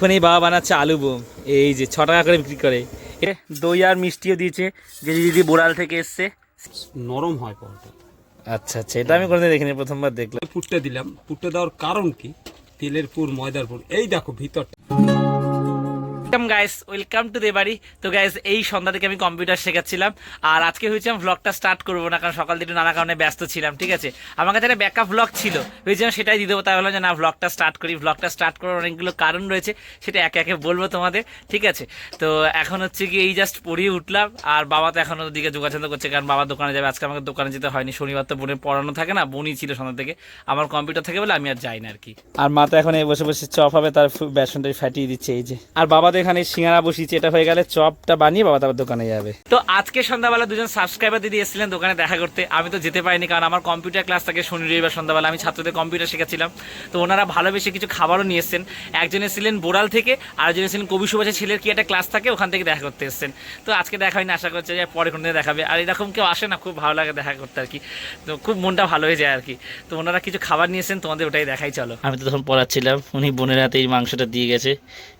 এখন এই বাবা বানাচ্ছে আলু বোম। এই যে ছ টাকা করে বিক্রি করে। এ দই আর মিষ্টিও দিয়েছে যে দিদি বোড়াল থেকে এসছে। নরম হয় পরোটা। আচ্ছা আচ্ছা এটা আমি কোনোদিন দেখিনি প্রথমবার দেখলাম। পুটটা দিলাম। পুটটা দেওয়ার কারণ কি? তেলের পুর ময়দার পুর। এই দেখো ভিতরটা। গাইস ওয়েলকাম টু দে বাড়ি তো গাইস এই সন্ধ্যা থেকে আমি কম্পিউটার শেখাচ্ছিলাম। আর আজকে হয়েছে আমি ভ্লগটা স্টার্ট করব না, কারণ সকাল থেকে নানা কারণে ব্যস্ত ছিলাম, ঠিক আছে? আমার কাছে একটা ব্যাকআপ ভ্লগ ছিল। ভেবেছিলাম সেটাই দিয়ে দেবো, তাই বললাম যে না ভ্লগটা স্টার্ট করি। ভ্লগটা স্টার্ট করার অনেকগুলো কারণ রয়েছে, সেটা একে একে বলব তোমাদের, ঠিক আছে? তো এখন হচ্ছে কি এই জাস্ট পড়িয়ে উঠলাম। আর বাবা তো এখনও দিকে যোগাযোগ করছে, কারণ বাবা দোকানে যাবে। আজকে আমাকে দোকানে যেতে হয়নি। শনিবার তো বোনের পড়ানো থাকে না, বোনই ছিল সন্ধ্যা থেকে। আমার কম্পিউটার থেকে বলে আমি আর যাই না আর কি। আর মা তো এখন এই বসে বসে চপ হবে, তার বেসনটাই ফাটিয়ে দিচ্ছে, এই যে। আর বাবা তো এখানে সিঙ্গারা বসিয়েছে এটা হয়ে গেলে চপটা বানিয়ে বাবা তারপর দোকানে যাবে। তো আজকে সন্ধ্যাবেলা দুজন সাবস্ক্রাইবার দিদি এসেছিলেন দোকানে দেখা করতে। আমি তো যেতে পারিনি কারণ আমার কম্পিউটার ক্লাস থাকে শনি রবিবার সন্ধ্যাবেলা। আমি ছাত্রদের কম্পিউটার শেখাচ্ছিলাম। তো ওনারা ভালোবেসে কিছু খাবারও নিয়ে এসেছেন। একজন এসেছিলেন বোরাল থেকে আর একজন এসেছিলেন কবি সুভাষের ছেলের কি একটা ক্লাস থাকে ওখান থেকে দেখা করতে এসেছেন। তো আজকে দেখা হয়নি আশা করছে যে পরে কোনো দেখাবে। আর এরকম কেউ আসে না খুব ভালো লাগে দেখা করতে আর কি। তো খুব মনটা ভালো হয়ে যায় আর কি। তো ওনারা কিছু খাবার নিয়েছেন তোমাদের ওটাই দেখাই চলো। আমি তো তখন পড়াচ্ছিলাম উনি বোনের হাতে এই মাংসটা দিয়ে গেছে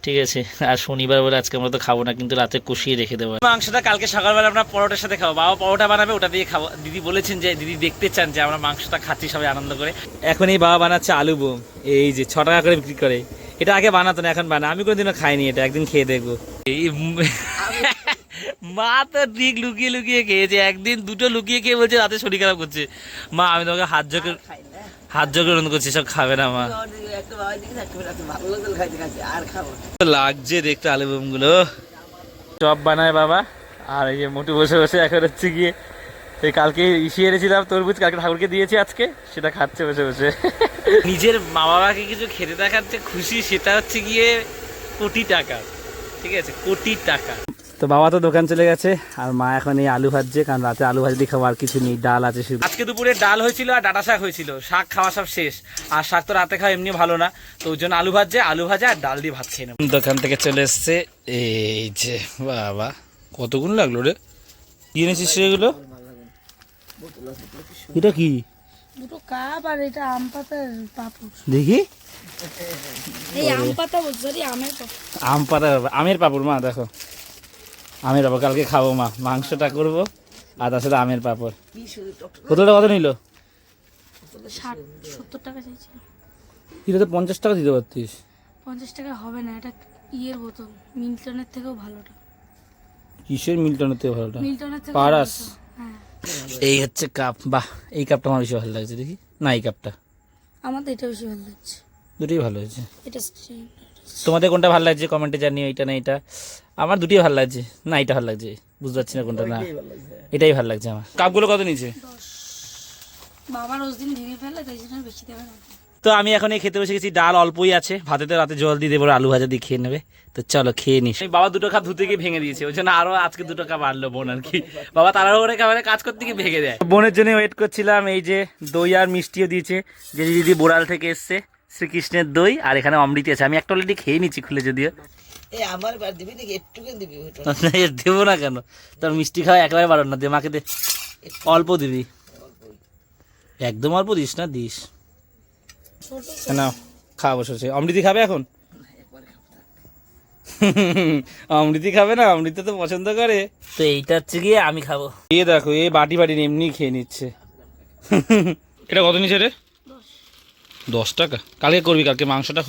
ঠিক আছে। আর শনিবার বলে আজকে আমরা তো খাব না কিন্তু রাতে কষিয়ে রেখে দেবো। মাংসটা কালকে সকালবেলা আমরা পরোটার সাথে খাব। বাবা পরোটা বানাবে ওটা দিয়ে খাব। দিদি বলেছেন যে দিদি দেখতে চান যে আমরা মাংসটা খাচ্ছি সবাই আনন্দ করে। এখন এই বাবা বানাচ্ছে আলু বোম এই যে ছ টাকা করে বিক্রি করে। এটা আগে বানাতো না এখন বানা। আমি কোনোদিনও খাইনি এটা একদিন খেয়ে দেখব। এই মা তো ঠিক লুকিয়ে লুকিয়ে খেয়েছে একদিন দুটো লুকিয়ে খেয়ে বলছে রাতে শরীর খারাপ করছে। মা আমি তোমাকে হাত জোকে হাত অনুরোধ করছি সব খাবে না মা। লাগছে দেখতে আলু বোমগুলো। চপ বানায় বাবা আর এই যে মোটু বসে বসে এখন হচ্ছে গিয়ে এই কালকে ইসি এনেছিলাম তরমুজ কালকে ঠাকুরকে দিয়েছি আজকে সেটা খাচ্ছে বসে বসে। নিজের মা বাবাকে কিছু খেতে দেখাচ্ছে খুশি সেটা হচ্ছে গিয়ে কোটি টাকা ঠিক আছে কোটি টাকা। তো বাবা তো দোকান চলে গেছে আর মা এখন এই আলু ভাজছে কারণ রাতে আলু ভাজি দিয়ে খাওয়া কিছু নেই ডাল আছে শুধু। আজকে দুপুরে ডাল হয়েছিল আর ডাটা শাক হয়েছিল শাক খাওয়া সব শেষ আর শাক তো রাতে খাওয়া এমনি ভালো না তো ওই জন্য আলু ভাজছে আলু ভাজা আর ডাল দিয়ে ভাত খেয়ে নেব। দোকান থেকে চলে এসছে এই যে বাবা কতগুলো লাগল রে? কি এনেছিস এগুলো? এটা কি? দুটো কাপ আর এটা আম পাতার পাপড়। দেখি। এই আম পাতা বলছি আমের পাপড়। আম পাতা আমের পাপড় মা দেখো। আমের পাপড় কালকে খাব মা। মাংসটা করব আর তার সাথে আমের পাপড়। কতটা কত নিল? সত্তর টাকা চাইছিল এটা তো পঞ্চাশ টাকা দিতে পারতিস? পঞ্চাশ টাকা হবে না এটা ইয়ের বোতল মিল্টনের থেকেও ভালোটা কিসের মিল্টনের থেকে ভালোটা? মিল্টনের থেকে পারাস। হ্যাঁ। এই হচ্ছে কাপ বাহ এই কাপটা আমার বেশি ভালো লাগছে দেখি। না এই কাপটা আমার তো এটা বেশি ভালো লাগছে। দুটোই ভালো হয়েছে। এটা তোমাদের কোনটা ভালো লাগছে? কমেন্টে জানিও এটা না এটা আমার দুটোই ভালো লাগছে। না এটা ভালো লাগছে। বুঝতে পারছি না কোনটা না। এটাই ভালো লাগছে আমার। কাপগুলো কত নিচে বাবা রোজ দিন ভেঙে ফেলে তাই জন্য বেশি দেবে না। তো আমি এখন এই খেতে বসে গেছি ডাল অল্পই আছে। ভাতেতে রাতে জল দিয়ে দেবো আলু ভাজা দিয়ে খেয়ে নেবে। তো চলো খেয়ে নিস বাবা দুটো কাপ ধুতে গিয়ে ভেঙে দিয়েছে ওই জন্য আরও আজকে দুটো কাপ আনলো বোন আর কি। বাবা তারা করে খাবারে কাজ করতে গিয়ে ভেঙে দেয়। বোনের জন্য ওয়েট করছিলাম এই যে দই আর মিষ্টিও দিয়েছে যে দিদি বোড়াল থেকে এসছে। শ্রীকৃষ্ণের দই আর এখানে অমৃতি আছে। আমি একটা অলরেডি খেয়ে নিচ্ছি খুলে যদিও। এই আমার বার দিবি নাকি? না কেন? তোর মিষ্টি খাওয়া একেবারে বারণ না দে মাকে দে। অল্প দিবি। একদম অল্প দিস না দিস। না খাওয়া বসে বসে। অমৃতি খাবে এখন? অমৃতি খাবে না? অমৃতি তো পছন্দ করে। তো এইটা হচ্ছে গিয়ে আমি খাব। এ দেখো এ বাটি বাটি এমনি খেয়ে নিচ্ছে। এটা কত নিচ্ছে রে? দশ টাকা। কালকে করবি কালকে মাংসটা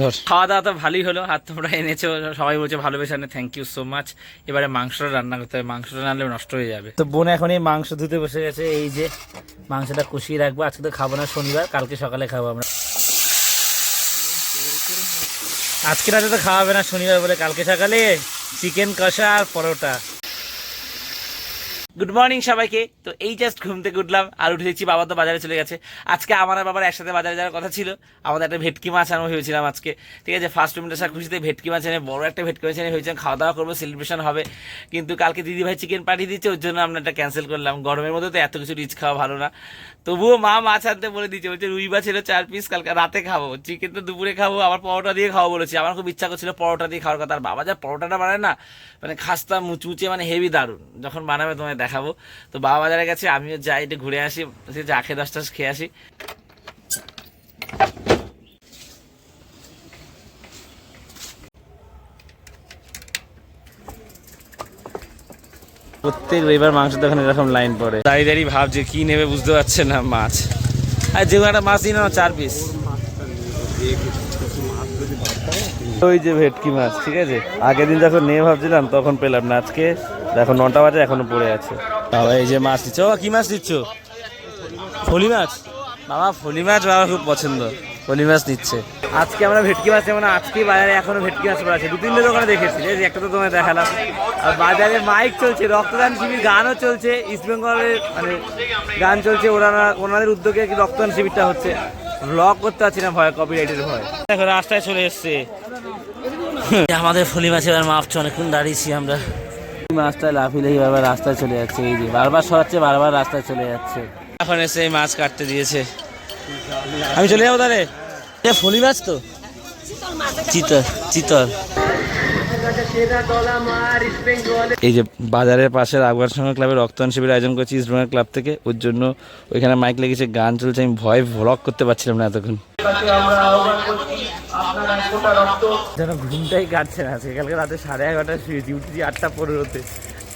ধরে খাওয়া দাওয়া তো ভালোই হলো আর তোমরা এনেছো সবাই বলছে ভালোবেসে আনে থ্যাংক ইউ সো মাচ এবারে মাংসটা রান্না করতে হবে মাংসটা রান্নালে নষ্ট হয়ে যাবে। তো বোন এখন এই মাংস ধুতে বসে গেছে এই যে মাংসটা কষিয়ে রাখব আজকে তো খাব না শনিবার কালকে সকালে খাব আমরা। আজকে রাতে তো খাওয়াবে না শনিবার বলে কালকে সকালে চিকেন কষা আর পরোটা। গুড মর্নিং সবাইকে। তো এই জাস্ট ঘুম থেকে উঠলাম, আর উঠে দেখছি বাবা তো বাজারে চলে গেছে। আজকে আমার আর বাবার একসাথে বাজারে যাওয়ার কথা ছিল। আমাদের একটা ভেটকি মাছ আনব ভেবেছিলাম আজকে। ঠিক আছে ফার্স্ট পেমেন্টের সাথে খুশিতে ভেটকি মাছ এনে, বড় একটা ভেটকি মাছ এনে ভেবেছিলাম খাওয়া দাওয়া করব সেলিব্রেশন হবে। কিন্তু কালকে দিদি ভাই চিকেন পাঠিয়ে দিচ্ছে ওর জন্য আমরা এটা ক্যান্সেল করলাম। গরমের মধ্যে তো এত কিছু রিচ খাওয়া ভালো না। তবুও মা মাছ আনতে বলে দিচ্ছে বলছে রুই মাছ ছিল চার পিস কালকে রাতে খাব। চিকেন তো দুপুরে খাব, আবার পরোটা দিয়ে খাওয়া বলেছি। আমার খুব ইচ্ছা করছিল পরোটা দিয়ে খাওয়ার কথা। আর বাবা যা পরোটাটা বানায় না মানে খাস্তা মুচমুচে মানে হেভি দারুণ। যখন বানাবে তোমায় দেখাবো। তো বাবা বাজারের গেছে আমিও যাই একটু ঘুরে আসি আখে দশ টাস খেয়ে আসি। প্রত্যেক রবিবার মাংস দোকানে এরকম লাইন পড়ে। দাঁড়িয়ে দাঁড়িয়ে ভাবছে কি নেবে বুঝতে পারছে না মাছ। আর যে একটা মাছ দিই না চার পিস ওই যে ভেটকি মাছ ঠিক আছে? আগের দিন যখন নিয়ে ভাবছিলাম তখন পেলাম না। আজকে দেখো নটা বাজে এখনও পড়ে আছে। বাবা এই যে মাছ দিচ্ছ। ও কি মাছ দিচ্ছ? ফলি মাছ? বাবা ফলি মাছ বাবা খুব পছন্দ। ফলি মাছ নিচ্ছে আজকে আমরা ভেটকি মাছ যেমন আজকে বাজারে এখনও ভেটকি মাছ পড়ে আছে। দু তিনটে দোকানে দেখেছি। এই যে একটা তো তোমায় দেখালাম। আর বাজারে মাইক চলছে রক্তদান শিবির গানও চলছে ইস্ট বেঙ্গলের মানে গান চলছে ওনারা ওনাদের উদ্যোগে রক্তদান শিবিরটা হচ্ছে। ব্লগ করতে পারছি না ভয় কপিরাইটের ভয়। দেখো রাস্তায় চলে এসছে। আমাদের ফলি মাছ এবার মাপছে অনেকক্ষণ দাঁড়িয়েছি আমরা। মাছটা লাফিলেই বারবার রাস্তায় চলে যাচ্ছে এই যে বারবার সরাচ্ছে বারবার রাস্তায় চলে যাচ্ছে। এখন এসে মাছ কাটতে দিয়েছে। আমি চলে যাব তাহলে? এ ফলি মাছ তো। চিতল চিতল। এই যে বাজারের পাশে রাগবার সংঘ ক্লাবের রক্তদান শিবির আয়োজন করছি ইস্টবেঙ্গল ক্লাব থেকে। ওর জন্য ওইখানে মাইক লেগেছে গান চলছে। আমি ভয় ভ্লগ করতে পারছিলাম না এতক্ষণ। যেন ঘুমটাই কাটছে না সেকালকে রাতে সাড়ে এগারোটা শুয়েছি উঠেছি আটটা পনেরোতে।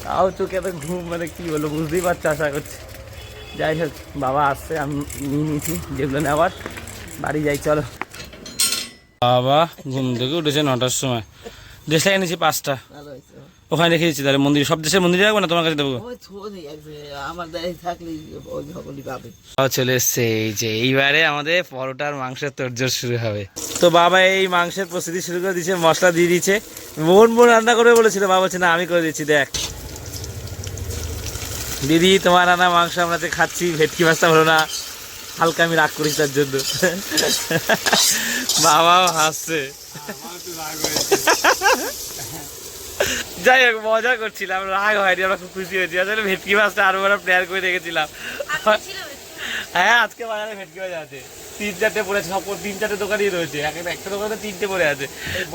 তাও চোখে এত ঘুম মানে কী বলব বুঝতেই পারছ আশা করছি। যাই হোক বাবা আসছে আমি নিয়ে নিয়েছি যেগুলো নেওয়ার। বাড়ি যাই চলো। বাবা ঘুম থেকে উঠেছে নটার সময়। দেশটা এনেছি পাঁচটা। ভালো হয়েছে। ওখানে রেখে দিচ্ছি তাহলে মন্দির সব দেশের মন্দিরে রাখব না? তোমার কাছে দেবো? চলে এসছে এই যে এইবারে আমাদের পরোটার মাংসের তোরজোর শুরু হবে। তো বাবা এই মাংসের প্রস্তুতি শুরু করে দিচ্ছে মশলা দিয়ে দিচ্ছে বোন বোন রান্না করবে বলেছিল বাবা বলছে না আমি করে দিচ্ছি দেখ। দিদি তোমার রান্না মাংস আমরা খাচ্ছি ভেটকি মাছটা হলো না। হালকা আমি রাগ করিস তার জন্য। বাবাও হাসছে। যাই হোক মজা করছিলাম রাগ হয়নি আমরা খুব খুশি হয়েছি। আসলে ভেটকি মাছটা আরও বড় প্লেয়ার করে রেখেছিলাম। হ্যাঁ আজকে বাজারে ভেটকি মাছ আছে। তিন চারটে পড়েছে সব তিন চারটে দোকানই রয়েছে। এক একটা- দোকানে তিনটে পড়ে আছে।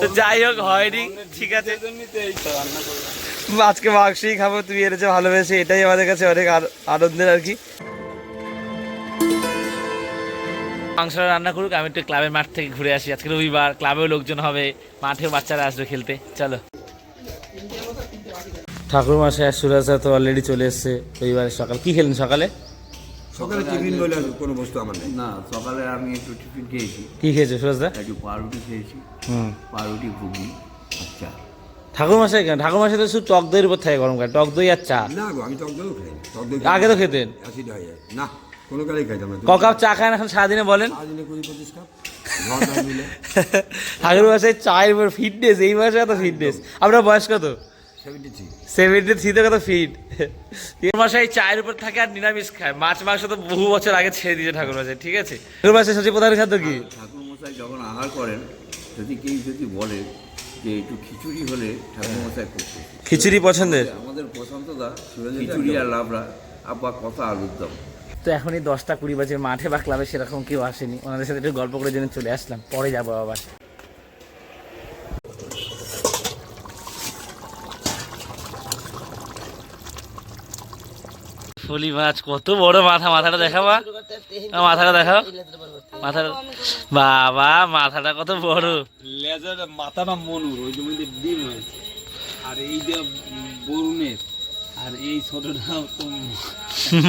তো যাই হোক হয়নি ঠিক আছে। আজকে মাংসই খাব তুমি এনেছে ভালোবেসে। এটাই আমাদের কাছে অনেক আনন্দের আর কি। মাংস রান্না করুক আমি একটু ক্লাবের মাঠ থেকে ঘুরে আসি। আজকে রবিবার ক্লাবেও লোকজন হবে মাঠেও বাচ্চারা আসবে খেলতে। চলো। ঠাকুর মাসে সুরাজ তো অলরেডি চলে এসছে। রবিবারের সকাল কি খেলেন সকালে? সকালে টিফিন বলে কোনো বস্তু আমার নেই। না সকালে আমি একটু টিফিন খেয়েছি। কি খেয়েছো সুরাজদা একটু পাউরুটি খেয়েছি। হুম। পাউরুটি ঘুগনি আচ্ছা ঠাকুর মাসে কেন? ঠাকুর মাসে তো শুধু টক দইয়ের উপর থাকে গরমকাল টক দই আর চা। না গো আমি টক দইও খাই টক দই আগে তো খেতেন? অ্যাসিড হয়ে যায়। না কোনো কালেই খাইতাম না। ক কাপ চা খান এখন সারাদিনে বলেন। সারাদিনে কুড়ি পঁচিশ কাপ। ঘর দাম মিলে। ঠাকুর মাসে চায়ের ফিটনেস এই মাসে কত ফিটনেস আপনার বয়স কত? সেভেন্টি থ্রিতে কত ফিট এই মাসে এই চায়ের উপর থাকে আর নিরামিষ খায়। মাছ মাংস তো বহু বছর আগে ছেড়ে দিয়েছে ঠাকুর মাসে ঠিক আছে? ঠাকুর মাসে সবচেয়ে প্রধান খাদ্য কি? ঠাকুর মশাই যখন আহার করেন যদি কেউ যদি বলে যে একটু খিচুড়ি হলে ঠাকুর মশাই খুব খিচুড়ি পছন্দের? আমাদের খিচুড়ি আর লাবড়া আব্বা কথা আলুর দম। তো এখনই দশটা কুড়ি বাজে মাঠে বা ক্লাবে সেরকম কেউ আসেনি। ওনাদের সাথে একটু গল্প করে জন্য চলে আসলাম। পরে যাব আবার। ফলি মাছ কত বড় মাথা মাথাটা দেখাবা। মাথাটা দেখাও। মাথাটা বাবা মাথাটা কত বড়। লেজার মাথাটা মনুর ওই জমিতে ডিম হয়েছে আর এই যে বরুণের আর এই ছোটটা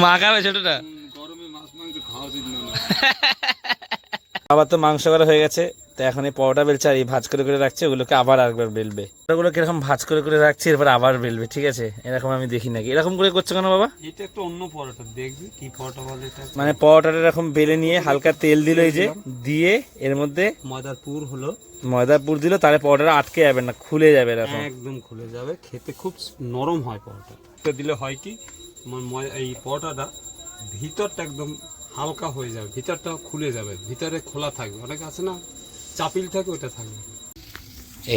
মাখাবে ছোটটা? গরমে মাছ মাংস খাওয়া উচিত না। আবার তো মাংস করা হয়ে গেছে তো এখন এই পরোটা বেলছে আর এই ভাজ করে করে রাখছে ওগুলোকে আবার একবার বেলবে। ওগুলো কীরকম ভাজ করে করে রাখছে এরপর আবার বেলবে ঠিক আছে? এরকম আমি দেখি নাকি। এরকম করে করছ কেন বাবা? এটা একটা অন্য পরোটা দেখবি কি পরোটা বলে এটা। মানে পরোটাটা এরকম বেলে নিয়ে হালকা তেল দিল এই যে দিয়ে এর মধ্যে ময়দার পুর হলো। ময়দা পুর দিল তাহলে পরোটাটা আটকে যাবে না খুলে যাবে এরকম। একদম খুলে যাবে খেতে খুব নরম হয় পরোটা দিলে হয় কি? তোমার এই পরোটাটা ভিতরটা একদম হালকা হয়ে যাবে ভিতরটা খুলে যাবে ভিতরে খোলা থাকবে। অনেক আছে না? চাপিল থাকে ওটা থাকবে।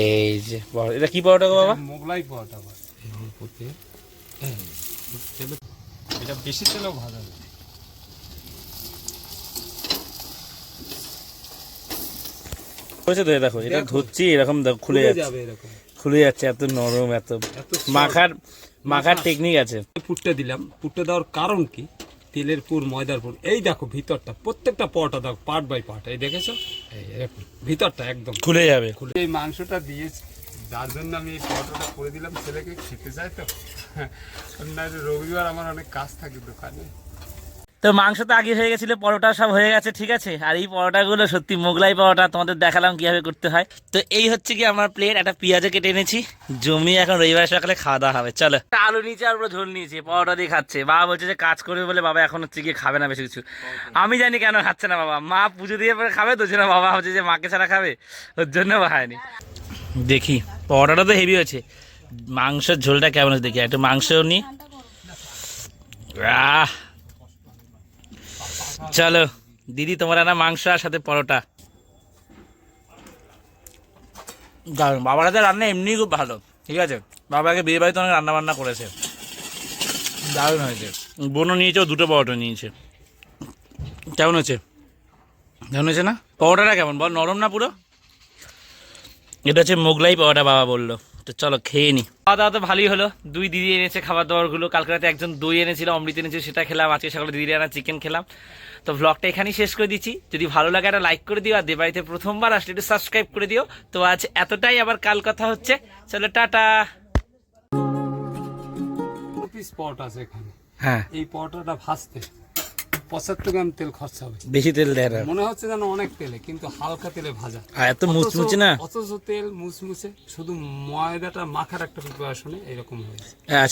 এই যে এটা কি গো বাবা? মোগলাই এই এটা বেশি তেলেও ভাজা যায়। হয়েছে তো দেখো এটা ধরছি এরকম দেখো খুলে যাচ্ছে। খুলে যাচ্ছে এত নরম এত মাখার মাখার টেকনিক আছে। পুরটা দিলাম। পুরটা দেওয়ার কারণ কি? তেলের পুর ময়দার পুর। এই দেখো ভিতরটা প্রত্যেকটা পটা দেখো পার্ট বাই পার্ট এই দেখেছ? এই এরকম ভিতরটা একদম। খুলে যাবে খুলে। এই মাংসটা দিয়ে যার জন্য আমি এই পটোটা করে দিলাম ছেলেকে খেতে চাই তো। রবিবার আমার অনেক কাজ থাকে দোকানে। তো মাংস তো আগে হয়ে গেছিল পরোটা সব হয়ে গেছে ঠিক আছে? আর এই পরোটাগুলো সত্যি মোগলাই পরোটা তোমাদের দেখালাম কীভাবে করতে হয়। তো এই হচ্ছে কি আমার প্লেট একটা পেঁয়াজও কেটে এনেছি। জমি এখন রবিবার সকালে খাওয়া দাওয়া হবে চলো। আলু নিয়েছি আর ঝোল নিয়েছি পরোটা দিয়ে খাচ্ছে। বাবা বলছে যে কাজ করবে বলে বাবা এখন হচ্ছে গিয়ে খাবে না বেশি কিছু। আমি জানি কেন খাচ্ছে না বাবা। মা পুজো দিয়ে পরে খাবে তো না বাবা হচ্ছে যে মাকে ছাড়া খাবে। ওর জন্য খায়নি। দেখি পরোটাটা তো হেভি হয়েছে। মাংসের ঝোলটা কেমন আছে দেখি একটু মাংসও নিই। আহ! চলো, দিদি তোমার না মাংস আর সাথে পরোটা। দারুণ বাবার হাতে রান্না এমনি খুব ভালো, ঠিক আছে? বাবাকে বিয়ে বাড়িতে অনেক রান্না বান্না করেছে। দারুণ হয়েছে। বোনও নিয়েছে, ও দুটো পরোটা নিয়েছে। কেমন হয়েছে? কেমন হয়েছে না? পরোটাটা কেমন? বল, নরম না পুরো? এটা হচ্ছে মোগলাই পরোটা, বাবা বলল। তো চলো খেয়ে নি। খাওয়া দাওয়া তো ভালোই হলো। দুই দিদি এনেছে খাবার দাবারগুলো। কালকে রাতে একজন দই এনেছিল অমৃত এনেছিল সেটা খেলাম। আজকে সকালে দিদি আনা চিকেন খেলাম। তো ব্লগটা এখানেই শেষ করে দিচ্ছি। যদি ভালো লাগে একটা লাইক করে দিও আর দেবাড়িতে প্রথমবার আসলে একটু সাবস্ক্রাইব করে দিও। তো আজ এতটাই আবার কাল কথা হচ্ছে। চলো টাটা। পিস পট আছে এখানে। হ্যাঁ। এই পরোটাটা ভাজতে। পঁচাত্তর গ্রাম তেল খরচা হবে। বেশি তেল দেয় না। মনে হচ্ছে যেন অনেক তেলে কিন্তু হালকা তেলে ভাজা। আর এত মুচমুচে না? অথচ তেল মুচমুচে শুধু ময়দাটা মাখার একটা প্রিপারেশনে এরকম হয়েছে হ্যাঁ